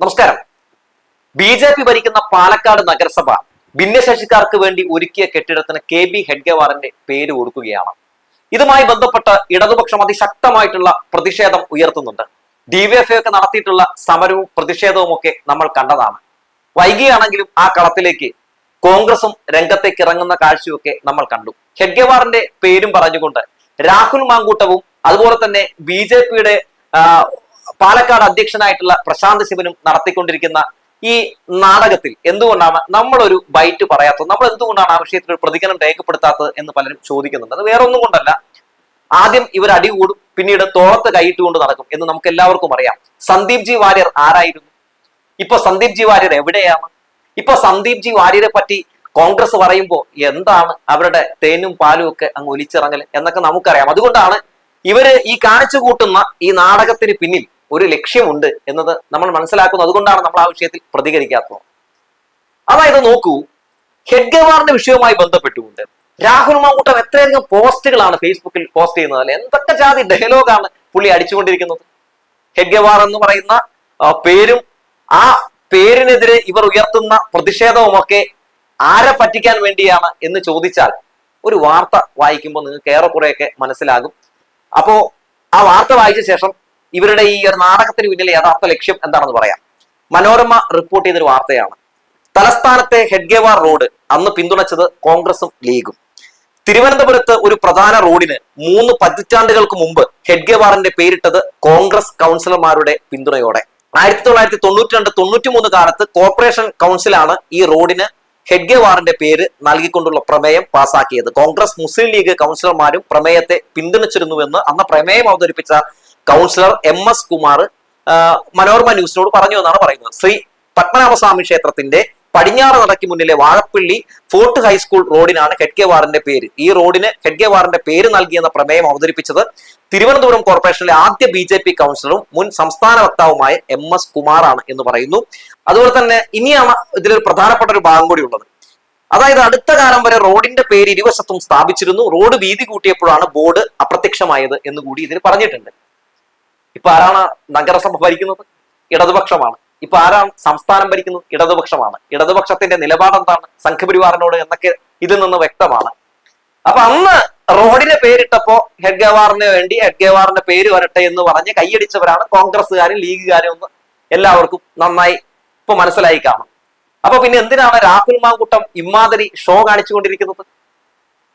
നമസ്കാരം. B J P ഭരിക്കുന്ന പാലക്കാട് നഗരസഭ ഭിന്നശേഷിക്കാർക്ക് വേണ്ടി ഒരുക്കിയ കെട്ടിടത്തിന് കെ ബി ഹെഡ്ഗവാറിന്റെ പേര് കൊടുക്കുകയാണ്. ഇതുമായി ബന്ധപ്പെട്ട് ഇടതുപക്ഷം അതിശക്തമായിട്ടുള്ള പ്രതിഷേധം ഉയർത്തുന്നുണ്ട്. ഡിവൈഎഫ്ഐ ഒക്കെ നടത്തിയിട്ടുള്ള സമരവും പ്രതിഷേധവും ഒക്കെ നമ്മൾ കണ്ടതാണ്. വൈകിയാണെങ്കിലും ആ കളത്തിലേക്ക് കോൺഗ്രസും രംഗത്തേക്ക് ഇറങ്ങുന്ന കാഴ്ചയൊക്കെ നമ്മൾ കണ്ടു. ഹെഡ്ഗവാറിന്റെ പേരും പറഞ്ഞുകൊണ്ട് രാഹുൽ മാങ്കൂട്ടവും അതുപോലെ തന്നെ ബി ജെ പിയുടെ പാലക്കാട് അധ്യക്ഷനായിട്ടുള്ള പ്രശാന്ത് ശിവനും നടത്തിക്കൊണ്ടിരിക്കുന്ന ഈ നാടകത്തിൽ എന്തുകൊണ്ടാണ് നമ്മളൊരു ബൈറ്റ് പറയാത്തത്? നമ്മൾ എന്തുകൊണ്ടാണ് ആ വിഷയത്തിൽ ഒരു പ്രതികരണം രേഖപ്പെടുത്താത്തത് എന്ന് പലരും ചോദിക്കുന്നുണ്ട്. അത് വേറെ ഒന്നും കൊണ്ടല്ല. ആദ്യം ഇവർ അടികൂടും പിന്നീട് തോളത്ത് കൈയിട്ടുകൊണ്ട് നടക്കും എന്ന് നമുക്ക് എല്ലാവർക്കും അറിയാം. സന്ദീപ് ജി വാര്യർ ആരായിരുന്നു? ഇപ്പൊ സന്ദീപ് ജി വാര്യർ എവിടെയാണ്? ഇപ്പൊ സന്ദീപ് ജി വാര്യരെ പറ്റി കോൺഗ്രസ് പറയുമ്പോൾ എന്താണ് അവരുടെ തേനും പാലും ഒക്കെ അങ്ങ് ഒലിച്ചിറങ്ങൽ എന്നൊക്കെ നമുക്കറിയാം. അതുകൊണ്ടാണ് ഇവർ ഈ കാണിച്ചു കൂട്ടുന്ന ഈ നാടകത്തിന് പിന്നിൽ ഒരു ലക്ഷ്യമുണ്ട് എന്നത് നമ്മൾ മനസ്സിലാക്കുന്നത് അതുകൊണ്ടാണ് നമ്മൾ ആ വിഷയത്തിൽ പ്രതികരിക്കാത്തത്. അതായത് നോക്കൂ ഹെഡ്ഗവാറിന്റെ വിഷയവുമായി ബന്ധപ്പെട്ടുകൊണ്ട് രാഹുൽ മാങ്കൂട്ടം എത്രയധികം പോസ്റ്റുകളാണ് ഫേസ്ബുക്കിൽ പോസ്റ്റ് ചെയ്യുന്നത്? അല്ലെ? എന്തൊക്കെ ജാതി ഡയലോഗാണ് പുള്ളി അടിച്ചുകൊണ്ടിരിക്കുന്നത്? ഹെഡ്ഗവാർ എന്ന് പറയുന്ന പേരും ആ പേരിനെതിരെ ഇവർ ഉയർത്തുന്ന പ്രതിഷേധവുമൊക്കെ ആരെ പറ്റിക്കാൻ വേണ്ടിയാണ് എന്ന് ചോദിച്ചാൽ ഒരു വാർത്ത വായിക്കുമ്പോൾ നിങ്ങൾക്ക് ഏറെക്കുറെയൊക്കെ മനസ്സിലാകും. അപ്പോ ആ വാർത്ത വായിച്ച ശേഷം ഇവരുടെ ഈ ഒരു നാടകത്തിന് പിന്നിലെ യഥാർത്ഥ ലക്ഷ്യം എന്താണെന്ന് പറയാം. മനോരമ റിപ്പോർട്ട് ചെയ്തൊരു വാർത്തയാണ്. തലസ്ഥാനത്തെ ഹെഡ്ഗേവാർ റോഡ് അന്ന് പിന്തുണച്ചത് കോൺഗ്രസും ലീഗും. തിരുവനന്തപുരത്ത് ഒരു പ്രധാന റോഡിന് മൂന്ന് പതിറ്റാണ്ടുകൾക്ക് മുമ്പ് ഹെഡ്ഗേവാറിന്റെ പേരിട്ടത് കോൺഗ്രസ് കൗൺസിലർമാരുടെ പിന്തുണയോടെ. ആയിരത്തി തൊള്ളായിരത്തി തൊണ്ണൂറ്റി രണ്ട് തൊണ്ണൂറ്റി മൂന്ന് കാലത്ത് കോർപ്പറേഷൻ കൗൺസിലാണ് ഈ റോഡിന് ഹെഡ്ഗേവാറിന്റെ പേര് നൽകിക്കൊണ്ടുള്ള പ്രമേയം പാസാക്കിയത്. കോൺഗ്രസ് മുസ്ലിം ലീഗ് കൗൺസിലർമാരും പ്രമേയത്തെ പിന്തുണച്ചിരുന്നുവെന്ന് അന്ന് പ്രമേയം അവതരിപ്പിച്ച councillor M S Kumar Manorama ന്യൂസിനോട് പറഞ്ഞു എന്നാണ് പറയുന്നത്. ശ്രീ പത്മനാഭസ്വാമി ക്ഷേത്രത്തിന്റെ പടിഞ്ഞാറ് നടക്കു മുന്നിലെ വാഴപ്പള്ളി ഫോർട്ട് ഹൈസ്കൂൾ റോഡിനാണ് ഹെഡ്ഗേവാറിന്റെ പേര്. ഈ റോഡിന് ഹെഡ്ഗേവാറിന്റെ പേര് നൽകിയെന്ന പ്രമേയം അവതരിപ്പിച്ചത് തിരുവനന്തപുരം കോർപ്പറേഷനിലെ ആദ്യ ബി ജെ പി കൗൺസിലറും മുൻ സംസ്ഥാന വക്താവുമായ എം എസ് കുമാറാണ് എന്ന് പറയുന്നു. അതുപോലെ തന്നെ ഇനിയാണ് ഇതിലൊരു പ്രധാനപ്പെട്ട ഒരു ഭാഗം കൂടി ഉള്ളത്. അതായത് അടുത്ത കാലം വരെ റോഡിന്റെ പേര് ഇരുവശത്തും സ്ഥാപിച്ചിരുന്നു. റോഡ് വീതി കൂട്ടിയപ്പോഴാണ് ബോർഡ് അപ്രത്യക്ഷമായത് എന്ന് കൂടി ഇതിൽ പറഞ്ഞിട്ടുണ്ട്. ഇപ്പൊ ആരാണ് നഗരസഭ ഭരിക്കുന്നത്? ഇടതുപക്ഷമാണ്. ഇപ്പൊ ആരാണ് സംസ്ഥാനം ഭരിക്കുന്നത്? ഇടതുപക്ഷമാണ്. ഇടതുപക്ഷത്തിന്റെ നിലപാട് എന്താണ്? സംഘപരിവാറിനോട് എന്നൊക്കെ ഇതിൽ നിന്ന് വ്യക്തമാണ്. അപ്പൊ അന്ന് റോഡിന് പേരിട്ടപ്പോ ഹെഡ്ഗവാറിന് വേണ്ടി ഹെഡ്ഗവാറിന്റെ പേര് വരട്ടെ എന്ന് പറഞ്ഞ് കൈയടിച്ചവരാണ് കോൺഗ്രസ്സുകാരും ലീഗുകാരും ഒന്ന് എല്ലാവർക്കും നന്നായി ഇപ്പൊ മനസ്സിലായി കാണും. അപ്പൊ പിന്നെ എന്തിനാണ് രാഹുൽ മാങ്കുട്ടം ഇമാതിരി ഷോ കാണിച്ചുകൊണ്ടിരിക്കുന്നത്?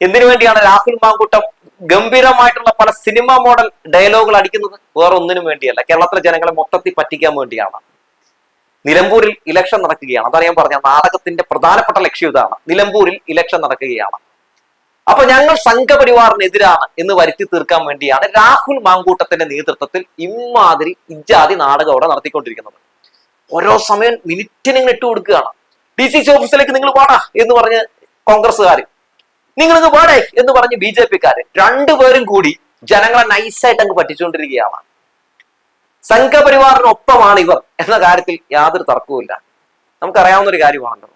എന്തിനു വേണ്ടിയാണ് രാഹുൽ മാങ്കുട്ടം ഗംഭീരമായിട്ടുള്ള പല സിനിമ മോഡൽ ഡയലോഗുകൾ അടിക്കുന്നത്? വേറെ ഒന്നിനും വേണ്ടിയല്ല. കേരളത്തിലെ ജനങ്ങളെ മൊത്തത്തിൽ പറ്റിക്കാൻ വേണ്ടിയാണ്. നിലമ്പൂരിൽ ഇലക്ഷൻ നടക്കുകയാണ്. അതാണ് ഞാൻ പറഞ്ഞ നാടകത്തിന്റെ പ്രധാനപ്പെട്ട ലക്ഷ്യം ഇതാണ്. നിലമ്പൂരിൽ ഇലക്ഷൻ നടക്കുകയാണ്. അപ്പൊ ഞങ്ങൾ സംഘപരിവാറിനെതിരാണ് എന്ന് വരുത്തി തീർക്കാൻ വേണ്ടിയാണ് രാഹുൽ മാങ്കൂട്ടത്തിന്റെ നേതൃത്വത്തിൽ ഇമാതിരി ഇജാതി നാടകം അവിടെ നടത്തിക്കൊണ്ടിരിക്കുന്നത്. ഓരോ സമയം മിനിറ്റിന് ഇട്ട് കൊടുക്കുകയാണ്. ഡി സി സി ഓഫീസിലേക്ക് നിങ്ങൾ വാടാ എന്ന് പറഞ്ഞ് കോൺഗ്രസ്സുകാർ നിങ്ങൾ ഇത് വാടേ എന്ന് പറഞ്ഞ് ബി ജെ പിക്കാര് രണ്ടുപേരും കൂടി ജനങ്ങളെ നൈസായിട്ട് അങ്ങ് പറ്റിച്ചുകൊണ്ടിരിക്കുകയാണ് സംഘപരിവാറിനൊപ്പമാണ് ഇവർ എന്ന കാര്യത്തിൽ യാതൊരു തർക്കവുമില്ല. നമുക്കറിയാവുന്ന ഒരു കാര്യമാണല്ലോ.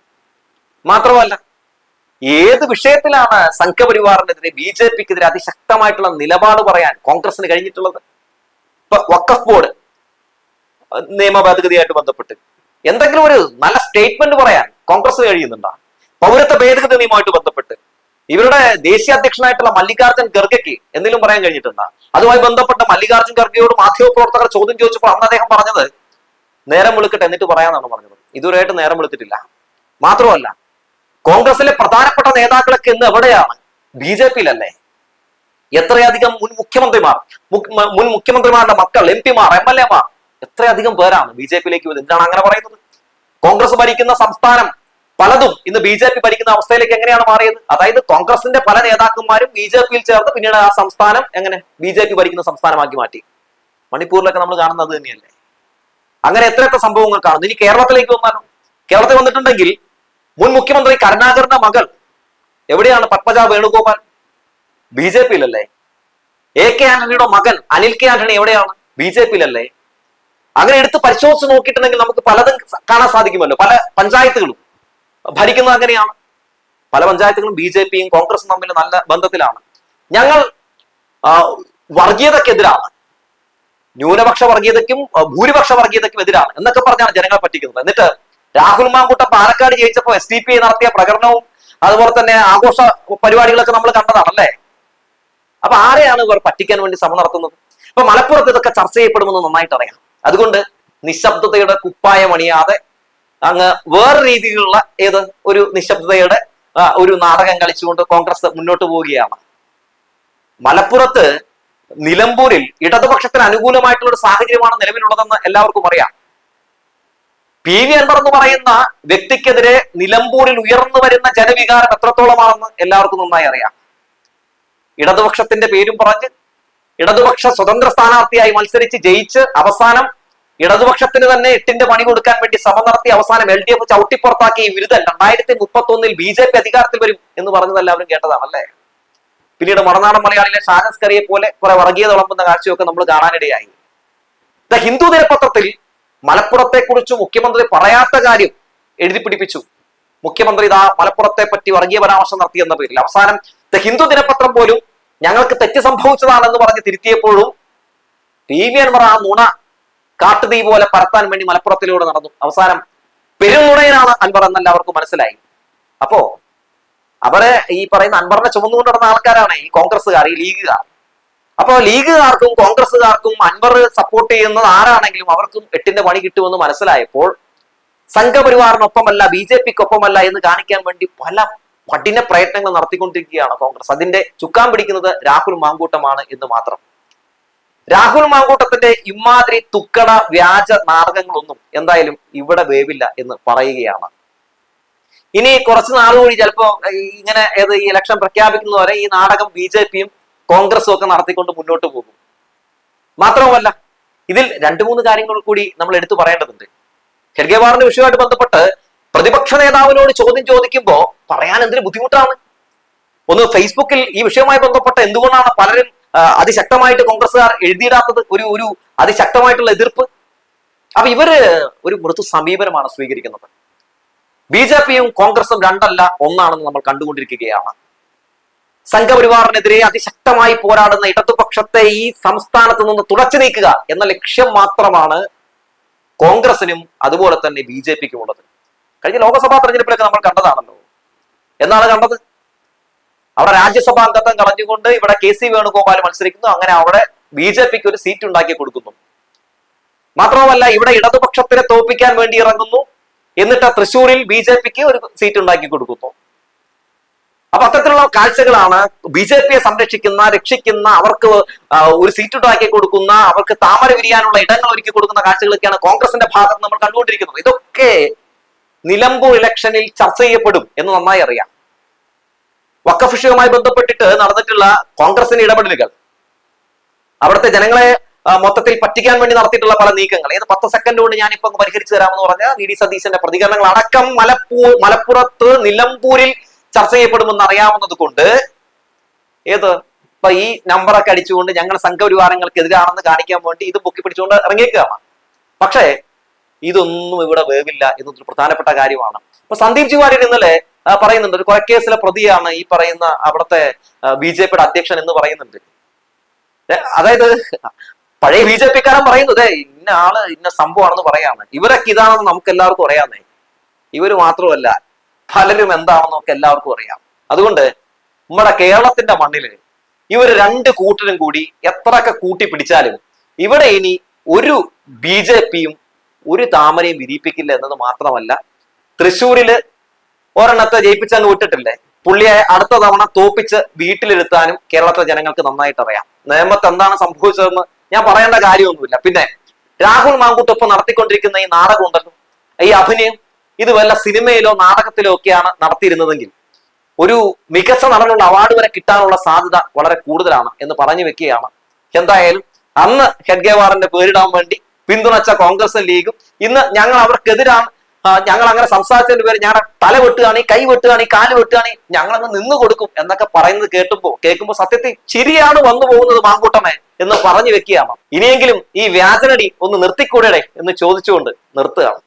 മാത്രമല്ല ഏത് വിഷയത്തിലാണ് സംഘപരിവാറിനെതിരെ ബി ജെ പിക്കെതിരെ അതിശക്തമായിട്ടുള്ള നിലപാട് പറയാൻ കോൺഗ്രസിന് കഴിഞ്ഞിട്ടുള്ളത്? ഇപ്പൊ വക്കഫ് ബോർഡ് നിയമ ഭേദഗതിയായിട്ട് ബന്ധപ്പെട്ട് എന്തെങ്കിലും ഒരു നല്ല സ്റ്റേറ്റ്മെന്റ് പറയാൻ കോൺഗ്രസ് കഴിയുന്നുണ്ടോ? പൗരത്വ ഭേദഗതി നിയമമായിട്ട് ബന്ധപ്പെട്ട് ഇവരുടെ ദേശീയ അധ്യക്ഷനായിട്ടുള്ള മല്ലികാർജുൻ ഖർഗയ്ക്ക് എന്തെങ്കിലും പറയാൻ കഴിഞ്ഞിട്ടുണ്ടോ? അതുമായി ബന്ധപ്പെട്ട മല്ലികാർജുൻ ഖർഗയോട് മാധ്യമപ്രവർത്തകർ ചോദ്യം ചോദിച്ചപ്പോൾ അന്ന് അദ്ദേഹം പറഞ്ഞത് നേരം വിളിക്കട്ടെ എന്നിട്ട് പറയാന്നാണ് പറഞ്ഞത്. ഇതുവരെയായിട്ട് നേരം വിളിച്ചിട്ടില്ല മാത്രമല്ല കോൺഗ്രസിലെ പ്രധാനപ്പെട്ട നേതാക്കളൊക്കെ ഇന്ന് എവിടെയാണ്? ബി ജെ പിയിലല്ലേ. എത്രയധികം മുൻ മുഖ്യമന്ത്രിമാർ മുൻ മുഖ്യമന്ത്രിമാരുടെ മക്കൾ എം പിമാർ എം എൽ എമാർ എത്രയധികം പേരാണ് ബി ജെ പിയിലേക്ക് എന്തിനാണ് അങ്ങനെ പറയുന്നത്? കോൺഗ്രസ് ഭരിക്കുന്ന സംസ്ഥാനം പലതും ഇന്ന് ബി ജെ പി ഭരിക്കുന്ന അവസ്ഥയിലേക്ക് എങ്ങനെയാണ് മാറിയത്? അതായത് കോൺഗ്രസിന്റെ പല നേതാക്കന്മാരും ബി ജെ പിയിൽ ചേർന്ന് പിന്നീട് ആ സംസ്ഥാനം എങ്ങനെ ബി ജെ പി ഭരിക്കുന്ന സംസ്ഥാനമാക്കി മാറ്റി. മണിപ്പൂരിലൊക്കെ നമ്മൾ കാണുന്നത് തന്നെയല്ലേ? അങ്ങനെ എത്രയൊക്കെ സംഭവങ്ങൾ കാണുന്നു. ഇനി കേരളത്തിലേക്ക് വന്നാലും? കേരളത്തിൽ വന്നിട്ടുണ്ടെങ്കിൽ മുൻ മുഖ്യമന്ത്രി കരുണാകരന്റെ മകൾ എവിടെയാണ് പത്മജ വേണുഗോപാൽ? ബി ജെ പിയിലല്ലേ എ കെ ആന്റണിയുടെ മകൻ അനിൽ കെ ആന്റണി എവിടെയാണ്? ബി ജെ പിയിലല്ലേ അങ്ങനെ എടുത്ത് പരിശോധിച്ച് നോക്കിയിട്ടുണ്ടെങ്കിൽ നമുക്ക് പലതും കാണാൻ സാധിക്കുമല്ലോ. പല പഞ്ചായത്തുകളും. ഭരിക്കുന്നത് അങ്ങനെയാണ്. പല പഞ്ചായത്തുകളും ബി ജെ പിയും കോൺഗ്രസും തമ്മിൽ നല്ല ബന്ധത്തിലാണ്. ഞങ്ങൾ വർഗീയതക്കെതിരാണ്. ന്യൂനപക്ഷ വർഗീയതയ്ക്കും ഭൂരിപക്ഷ വർഗീയതയ്ക്കും എതിരാണ് എന്നൊക്കെ പറഞ്ഞാണ് ജനങ്ങളെ പറ്റിക്കുന്നത്. എന്നിട്ട് രാഹുൽ മാങ്കൂട്ടം പാലക്കാട് ജയിച്ചപ്പോൾ എസ് ഡി പി നടത്തിയ പ്രകടനവും അതുപോലെ തന്നെ ആഘോഷ പരിപാടികളൊക്കെ നമ്മൾ കണ്ടതാണല്ലേ? അപ്പൊ ആരെയാണ് ഇവർ പറ്റിക്കാൻ വേണ്ടി ശ്രമം നടത്തുന്നത്? ഇപ്പൊ മലപ്പുറത്ത് ഇതൊക്കെ ചർച്ച ചെയ്യപ്പെടുമെന്ന് നന്നായിട്ട് അറിയാം. അതുകൊണ്ട് നിശബ്ദതയുടെ കുപ്പായം അണിയാതെ അങ്ങ് വേറെ രീതിയിലുള്ള ഏത് ഒരു നിശബ്ദതയുടെ ഒരു നാടകം കളിച്ചുകൊണ്ട് കോൺഗ്രസ് മുന്നോട്ട് പോവുകയാണ്. മലപ്പുറത്ത് നിലമ്പൂരിൽ ഇടതുപക്ഷത്തിന് അനുകൂലമായിട്ടുള്ള ഒരു സാഹചര്യമാണ് നിലവിലുള്ളതെന്ന് എല്ലാവർക്കും അറിയാം. പി വി അൻവർ എന്ന് പറയുന്ന വ്യക്തിക്കെതിരെ നിലമ്പൂരിൽ ഉയർന്നു വരുന്ന ജനവികാരം എത്രത്തോളമാണെന്ന് എല്ലാവർക്കും നന്നായി അറിയാം. ഇടതുപക്ഷത്തിന്റെ പേരും പറഞ്ഞ് ഇടതുപക്ഷ സ്വതന്ത്ര സ്ഥാനാർത്ഥിയായി മത്സരിച്ച് ജയിച്ച് അവസാനം ഇടതുപക്ഷത്തിന് തന്നെ എട്ടിന്റെ പണി കൊടുക്കാൻ വേണ്ടി ശ്രമം നടത്തി അവസാനം എൽ ഡി എഫ് ചവിട്ടിപ്പുറത്താക്കിയ ഈ വിരുദ്ധൻ രണ്ടായിരത്തി മുപ്പത്തി ഒന്നിൽ ബി ജെ പി അധികാരത്തിൽ വരും എന്ന് പറഞ്ഞത് എല്ലാവരും കേട്ടതാണല്ലേ പിന്നീട് മറനാടൻ മലയാളിയിലെ ഷാജസ് കറിയെ പോലെ കുറെ വർഗീയത വിളമ്പുന്ന കാഴ്ചയൊക്കെ നമ്മൾ കാണാനിടയായി. ദ ഹിന്ദു ദിനപത്രത്തിൽ മലപ്പുറത്തെ കുറിച്ച് മുഖ്യമന്ത്രി പറയാത്ത കാര്യം എഴുതി പിടിപ്പിച്ചു. മുഖ്യമന്ത്രി ഇതാ മലപ്പുറത്തെ പറ്റി വർഗീയ പരാമർശം നടത്തി എന്ന പേരിൽ. അവസാനം ദ ഹിന്ദു ദിനപത്രം പോലും ഞങ്ങൾക്ക് തെറ്റ് സംഭവിച്ചതാണെന്ന് പറഞ്ഞ് തിരുത്തിയപ്പോഴും ടി വി അൻവർ ആ നുണ കാട്ടുതീ പോലെ പരത്താൻ വേണ്ടി മലപ്പുറത്തിലൂടെ നടന്നു. അവസാനം പെരുന്നുണയനാണ് അൻവർ എന്ന് എല്ലാവർക്കും മനസ്സിലായി. അപ്പോ അവരെ ഈ പറയുന്ന അൻവറിനെ ചുമന്നുകൊണ്ട് നടന്ന ആൾക്കാരാണ് ഈ കോൺഗ്രസ്സുകാർ ഈ ലീഗുകാർ. അപ്പൊ ലീഗുകാർക്കും കോൺഗ്രസ്സുകാർക്കും അൻവർ സപ്പോർട്ട് ചെയ്യുന്നത് ആരാണെങ്കിലും അവർക്കും എട്ടിന്റെ പണി കിട്ടുമെന്ന് മനസ്സിലായപ്പോൾ സംഘപരിവാറിനൊപ്പമല്ല ബി ജെ പിക്കൊപ്പമല്ല എന്ന് കാണിക്കാൻ വേണ്ടി പല കഠിന പ്രയത്നങ്ങൾ നടത്തിക്കൊണ്ടിരിക്കുകയാണ് കോൺഗ്രസ്. അതിന്റെ ചുക്കാൻ പിടിക്കുന്നത് രാഹുൽ മാങ്കൂട്ടമാണ് എന്ന് മാത്രം. രാഹുൽ മാങ്കൂട്ടത്തിന്റെ ഇമാതിരി തുക്കട വ്യാജ നാടകങ്ങളൊന്നും എന്തായാലും ഇവിടെ വേവില്ല എന്ന് പറയുകയാണ്. ഇനി കുറച്ച് നാൾ കൂടി ചിലപ്പോ ഇങ്ങനെ ഏത് ഈ ഇലക്ഷൻ പ്രഖ്യാപിക്കുന്നവരെ ഈ നാടകം ബി ജെ പിയും കോൺഗ്രസും ഒക്കെ നടത്തിക്കൊണ്ട് മുന്നോട്ട് പോകും. മാത്രവുമല്ല ഇതിൽ രണ്ടു മൂന്ന് കാര്യങ്ങൾ കൂടി നമ്മൾ എടുത്തു പറയേണ്ടതുണ്ട്. ഖെഡ്ഗേവാറിന്റെ വിഷയമായിട്ട് ബന്ധപ്പെട്ട് പ്രതിപക്ഷ നേതാവിനോട് ചോദ്യം ചോദിക്കുമ്പോൾ പറയാൻ എന്തൊരു ബുദ്ധിമുട്ടാണ്? ഒന്ന് ഫേസ്ബുക്കിൽ ഈ വിഷയവുമായി ബന്ധപ്പെട്ട് എന്തുകൊണ്ടാണ് പലരും അതിശക്തമായിട്ട് കോൺഗ്രസ്സുകാർ എഴുതിയിടാത്തത് ഒരു ഒരു അതിശക്തമായിട്ടുള്ള എതിർപ്പ്. അപ്പൊ ഇവർ ഒരു മൃദു സമീപനമാണ് സ്വീകരിക്കുന്നത്. ബി ജെ പിയും കോൺഗ്രസും രണ്ടല്ല ഒന്നാണെന്ന് നമ്മൾ കണ്ടുകൊണ്ടിരിക്കുകയാണ്. സംഘപരിവാറിനെതിരെ അതിശക്തമായി പോരാടുന്ന ഇടതുപക്ഷത്തെ ഈ സംസ്ഥാനത്ത് നിന്ന് തുടച്ചു നീക്കുക എന്ന ലക്ഷ്യം മാത്രമാണ് കോൺഗ്രസിനും അതുപോലെ തന്നെ ബി ജെ പിക്കും ഉള്ളത്. കഴിഞ്ഞ ലോക്സഭാ തെരഞ്ഞെടുപ്പിലൊക്കെ നമ്മൾ കണ്ടതാണല്ലോ. എന്നാണ് കണ്ടത്? അവിടെ രാജ്യസഭാ അംഗത്വം കളഞ്ഞുകൊണ്ട് ഇവിടെ കെ സി വേണുഗോപാൽ മത്സരിക്കുന്നു. അങ്ങനെ അവിടെ ബി ജെ പിക്ക് ഒരു സീറ്റ് ഉണ്ടാക്കി കൊടുക്കുന്നു. മാത്രമല്ല ഇവിടെ ഇടതുപക്ഷത്തിനെ തോപ്പിക്കാൻ വേണ്ടി ഇറങ്ങുന്നു. എന്നിട്ട് തൃശ്ശൂരിൽ ബി ജെ പിക്ക് ഒരു സീറ്റ് ഉണ്ടാക്കി കൊടുക്കുന്നു. അപ്പൊ അത്തരത്തിലുള്ള കാഴ്ചകളാണ് ബി ജെ പിയെ സംരക്ഷിക്കുന്ന രക്ഷിക്കുന്ന അവർക്ക് ഒരു സീറ്റ് ഉണ്ടാക്കി കൊടുക്കുന്ന അവർക്ക് താമര വിരിയാനുള്ള ഇടങ്ങൾ ഒരുക്കി കൊടുക്കുന്ന കാഴ്ചകളൊക്കെയാണ് കോൺഗ്രസിന്റെ ഭാഗത്ത് നമ്മൾ കണ്ടുകൊണ്ടിരിക്കുന്നത്. ഇതൊക്കെ നിലമ്പൂർ ഇലക്ഷനിൽ ചർച്ച ചെയ്യപ്പെടും എന്ന് നന്നായി അറിയാം. വക്കഫ് വിഷയവുമായി ബന്ധപ്പെട്ടിട്ട് നടന്നിട്ടുള്ള കോൺഗ്രസിന്റെ ഇടപെടലുകൾ. അവിടുത്തെ ജനങ്ങളെ മൊത്തത്തിൽ പറ്റിക്കാൻ വേണ്ടി നടത്തിയിട്ടുള്ള പല നീക്കങ്ങൾ. ഏത് പത്ത് സെക്കൻഡ് കൊണ്ട് ഞാൻ ഇപ്പൊ പരിഹരിച്ചു തരാമെന്ന് പറഞ്ഞ വി ഡി സതീശന്റെ പ്രതികരണങ്ങൾ അടക്കം മലപ്പൂ മലപ്പുറത്ത് നിലമ്പൂരിൽ ചർച്ച ചെയ്യപ്പെടുമെന്ന് അറിയാവുന്നത് കൊണ്ട് ഏത്? ഇപ്പൊ ഈ നമ്പറൊക്കെ അടിച്ചുകൊണ്ട് ഞങ്ങൾ സംഘപരിവാരങ്ങൾക്കെതിരാണെന്ന് കാണിക്കാൻ വേണ്ടി ഇത് പൊക്കി പിടിച്ചുകൊണ്ട് ഇറങ്ങിയേക്കുകയാണ്. പക്ഷേ ഇതൊന്നും ഇവിടെ വേവില്ല എന്നൊരു പ്രധാനപ്പെട്ട കാര്യമാണ്. ഇപ്പൊ സന്ദീപ് ജിവാരിയുടെ ഇന്നലെ പറയുന്നുണ്ട്. ഒരു കൊലക്കേസിലെ പ്രതിയാണ് ഈ പറയുന്ന അവിടുത്തെ ബി ജെ പിയുടെ അധ്യക്ഷൻ എന്ന് പറയുന്നുണ്ട്. അതായത് പഴയ ബി ജെ പിക്കാരൻ പറയുന്നത് "ഏയ്, ഇന്ന ആൾ ഇന്ന സംഭവമാണെന്ന് പറയാണ് ഇവരൊക്കെ ഇതാണെന്ന് നമുക്ക് എല്ലാവർക്കും അറിയാന്നേ ഇവർ മാത്രമല്ല പലരും എന്താണെന്ന് നമുക്ക് എല്ലാവർക്കും അറിയാം. അതുകൊണ്ട് നമ്മുടെ കേരളത്തിന്റെ മണ്ണിൽ ഇവർ രണ്ട് കൂട്ടരും കൂടി എത്രയൊക്കെ കൂട്ടി പിടിച്ചാലും ഇവിടെ ഇനി ഒരു ബി ജെ പിയും ഒരു താമരയും വിരിയിപ്പിക്കില്ല എന്നത് മാത്രമല്ല തൃശ്ശൂരിൽ ഒരെണ്ണത്തെ ജയിപ്പിച്ചങ്ങ് വിട്ടിട്ടില്ലേ? പുള്ളിയെ അടുത്ത തവണ തോപ്പിച്ച് വീട്ടിലിരുത്താനും കേരളത്തിലെ ജനങ്ങൾക്ക് നന്നായിട്ട് അറിയാം. നേമത്ത് എന്താണ് സംഭവിച്ചതെന്ന് ഞാൻ പറയേണ്ട കാര്യമൊന്നുമില്ല. പിന്നെ രാഹുൽ മാങ്കൂട്ടൊപ്പം നടത്തിക്കൊണ്ടിരിക്കുന്ന ഈ നാടകം ഉണ്ടല്ലോ ഈ അഭിനയം ഇത് വല്ല സിനിമയിലോ നാടകത്തിലോ ഒക്കെയാണ് നടത്തിയിരുന്നതെങ്കിൽ ഒരു മികച്ച നടനുള്ള അവാർഡ് വരെ കിട്ടാനുള്ള സാധ്യത വളരെ കൂടുതലാണ് എന്ന് പറഞ്ഞു വെക്കുകയാണ്. എന്തായാലും അന്ന് ഹെഡ്ഗേവാറിന്റെ പേരിടാൻ വേണ്ടി പിന്തുണച്ച കോൺഗ്രസും ലീഗും ഇന്ന് ഞങ്ങൾ അവർക്കെതിരാണ് ഞങ്ങൾ അങ്ങനെ സംസാരിച്ചതിന്റെ പേര് ഞങ്ങളുടെ തല വെട്ടുകയാണ് കൈ വെട്ടുകയാണ് കാൽ വെട്ടുകയാണ് ഞങ്ങൾ അങ്ങ് നിന്ന് കൊടുക്കും എന്നൊക്കെ പറയുന്നത് കേട്ടുമ്പോ കേൾക്കുമ്പോ സത്യത്തിൽ ചിരിയാണ് വന്നു പോകുന്നത് മാങ്കൂട്ടമേ എന്ന് പറഞ്ഞു വെക്കുകയാണ്. ഇനിയെങ്കിലും ഈ വ്യാജനടി ഒന്ന് നിർത്തിക്കൂടെ എന്ന് ചോദിച്ചുകൊണ്ട് നിർത്തുകയാണ്.